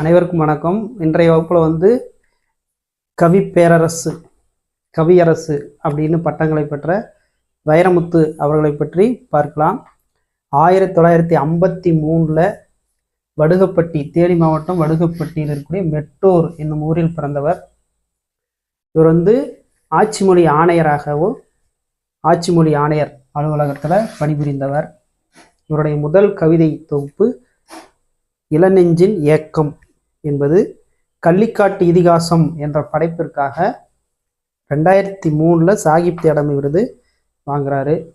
அனைவருக்கும் வணக்கம். இன்றைய வகுப்பில் வந்து கவி பேரரசு கவியரசு அப்படின்னு பட்டங்களை பெற்ற வைரமுத்து அவர்களை பற்றி பார்க்கலாம். ஆயிரத்தி தொள்ளாயிரத்தி ஐம்பத்தி மூணில் வடுகப்பட்டி தேனி மாவட்டம் வடுகப்பட்டியில் இருக்கக்கூடிய மெட்டூர் என்னும் ஊரில் பிறந்தவர். இவர் வந்து ஆட்சிமொழி ஆணையராகவும் ஆட்சிமொழி ஆணையர் அலுவலகத்தில் பணிபுரிந்தவர். இவருடைய முதல் கவிதை தொகுப்பு இளநெஞ்சின் ஏக்கம் என்பது கள்ளிக்காட்டு இதிகாசம் என்ற படைப்பிற்காக ரெண்டாயிரத்தி மூணில் சாகித்ய அகாடமி விருது வாங்குறாரு.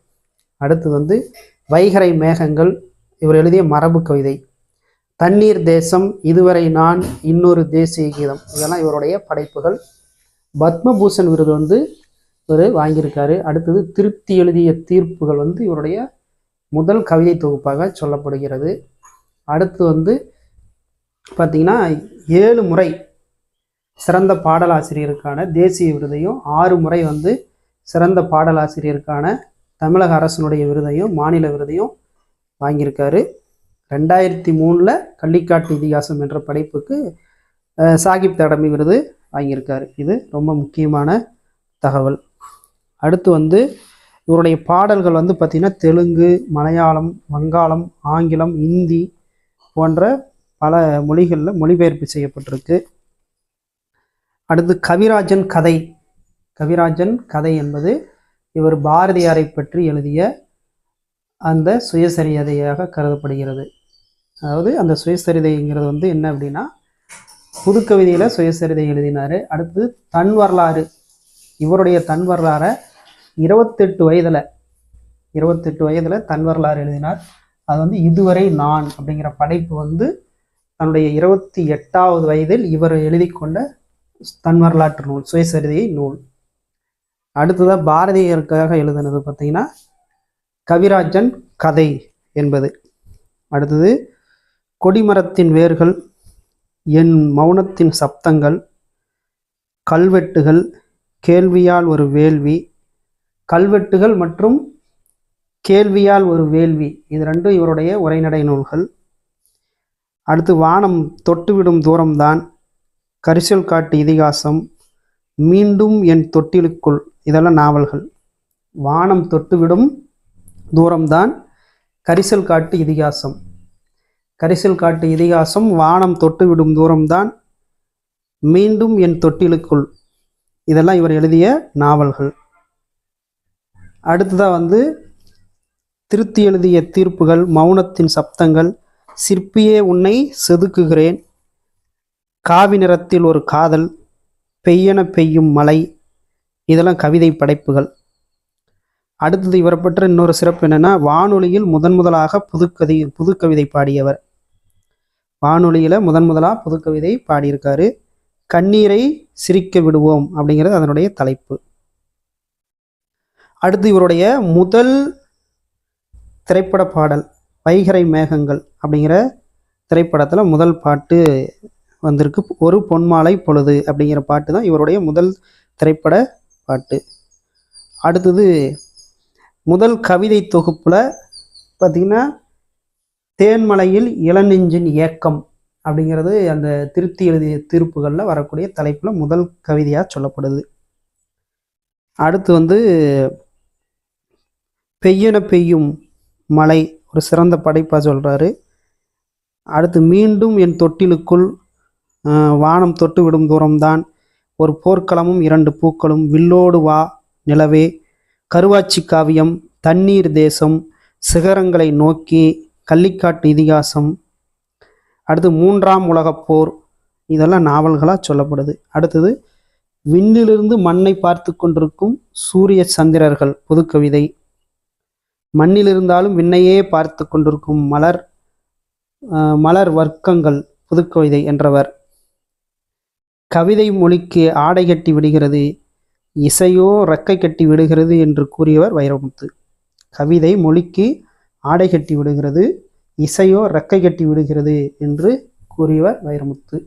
அடுத்து வந்து வைகரை மேகங்கள் இவர் எழுதிய மரபு கவிதை. தண்ணீர் தேசம் இதுவரை நான் இன்னொரு தேசிய கீதம். இதெல்லாம் இவருடைய படைப்புகள். பத்மபூஷன் விருது வந்து இவர் வாங்கியிருக்காரு. அடுத்தது திருப்தி எழுதிய தீர்ப்புகள் வந்து இவருடைய முதல் கவிதை தொகுப்பாக சொல்லப்படுகிறது. அடுத்து வந்து பார்த்திங்கன்னா ஏழு முறை சிறந்த பாடலாசிரியருக்கான தேசிய விருதையும் ஆறு முறை வந்து சிறந்த பாடலாசிரியருக்கான தமிழக அரசனுடைய விருதையும் மாநில விருதையும் வாங்கியிருக்காரு. ரெண்டாயிரத்தி மூணில் கள்ளிக்காட்டு இதிகாசம் என்ற படைப்புக்கு சாகிப் தடமி விருது வாங்கியிருக்காரு. இது ரொம்ப முக்கியமான தகவல். அடுத்து வந்து இவருடைய பாடல்கள் வந்து பார்த்திங்கன்னா தெலுங்கு மலையாளம் வங்காளம் ஆங்கிலம் இந்தி போன்ற பல மொழிகளில் மொழிபெயர்ப்பு செய்யப்பட்டிருக்கு. அடுத்து கவிராஜன் கதை. கவிராஜன் கதை என்பது இவர் பாரதியாரை பற்றி எழுதிய அந்த சுயசரிதையாக கருதப்படுகிறது. அதாவது அந்த சுயசரிதைங்கிறது வந்து என்ன அப்படின்னா புதுக்கவிதையில் சுயசரிதை எழுதினார். அடுத்து தன் வரலாறு. இவருடைய தன் வரலாறை இருபத்தெட்டு வயதில் இருபத்தெட்டு வயதில் தன் வரலாறு எழுதினார். அது வந்து இதுவரை நான் அப்படிங்கிற படைப்பு வந்து தன்னுடைய இருபத்தி எட்டாவது வயதில் இவர் எழுதி கொண்ட தன் வரலாற்று நூல் சுயசரிதை நூல். அடுத்ததாக பாரதியருக்காக எழுதினது பார்த்தீங்கன்னா கவிராஜன் கதை என்பது. அடுத்தது கொடிமரத்தின் வேர்கள் என் மௌனத்தின் சப்தங்கள் கல்வெட்டுகள் கேள்வியால் ஒரு வேள்வி கல்வெட்டுகள் மற்றும் கேள்வியால் ஒரு வேள்வி. இது ரெண்டும் இவருடைய உரைநடை நூல்கள். அடுத்து வானம் தொட்டுவிடும் தூரம்தான். கரிசல் காட்டு இதிகாசம் மீண்டும் என் தொட்டிலுக்குள். இதெல்லாம் நாவல்கள். வானம் தொட்டுவிடும் தூரம்தான் கரிசல் காட்டு இதிகாசம். கரிசல் காட்டு இதிகாசம் வானம் தொட்டுவிடும் தூரம்தான் மீண்டும் என் தொட்டிலுக்குள். இதெல்லாம் இவர் எழுதிய நாவல்கள். அடுத்ததாக வந்து திருத்தி எழுதிய தீர்ப்புகள் மௌனத்தின் சப்தங்கள் சிற்பியே உன்னை செதுக்குகிறேன். காவி நிறத்தில் ஒரு காதல் பெய்யென பெய்யும் மலை இதெல்லாம் கவிதை படைப்புகள். அடுத்தது இவரை பற்ற இன்னொரு சிறப்பு என்னென்னா வானொலியில் முதன் முதலாக புதுக்கதை புதுக்கவிதை பாடியவர். வானொலியில் முதன் முதலாக புதுக்கவிதை பாடியிருக்காரு. கண்ணீரை சிரிக்க விடுவோம் அப்படிங்கிறது அதனுடைய தலைப்பு. அடுத்து இவருடைய முதல் திரைப்பட பாடல் வைகரை மேகங்கள் அப்படிங்கிற திரைப்படத்தில் முதல் பாட்டு வந்திருக்கு. ஒரு பொன்மாலை பொழுது அப்படிங்கிற பாட்டு தான் இவருடைய முதல் திரைப்பட பாட்டு. அடுத்தது முதல் கவிதை தொகுப்பில் பார்த்திங்கன்னா தேன்மலையில் இளநெஞ்சின் ஏக்கம் அப்படிங்கிறது அந்த திருத்தி எழுதிய தீர்ப்புகளில் வரக்கூடிய தலைப்பில் முதல் கவிதையாக சொல்லப்படுது. அடுத்து வந்து பெய்யன பெய்யும் மழை ஒரு சிறந்த படைப்பாக சொல்கிறாரு அடுத்து மீண்டும் என் தொட்டிலுக்குள் வானம் தொட்டு விடும் தூரம்தான். ஒரு போர்க்களமும் இரண்டு பூக்களும் வில்லோடு வா நிலவே. கருவாச்சி காவியம் தண்ணீர் தேசம் சிகரங்களை நோக்கி கள்ளிக்காட்டு இதிகாசம். அடுத்து மூன்றாம் உலகப் போர். இதெல்லாம் நாவல்களாக சொல்லப்படுது. அடுத்தது விண்ணிலிருந்து மண்ணை பார்த்து கொண்டிருக்கும் சூரிய சந்திரர்கள் புதுக்கவிதை. மண்ணில் இருந்தாலும் விண்ணையே பார்த்து கொண்டிருக்கும் மலர் மலர் வர்க்கங்கள் புதுக்கவிதை என்றவர். கவிதை மொழிக்கு ஆடை கட்டி விடுகிறது இசையோ ரக்கை கட்டி விடுகிறது என்று கூறியவர் வைரமுத்து. கவிதை மொழிக்கு ஆடை கட்டி விடுகிறது இசையோ ரக்கை கட்டி விடுகிறது என்று கூறியவர் வைரமுத்து.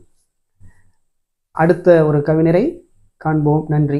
அடுத்த ஒரு கவிஞரை காண்போம். நன்றி.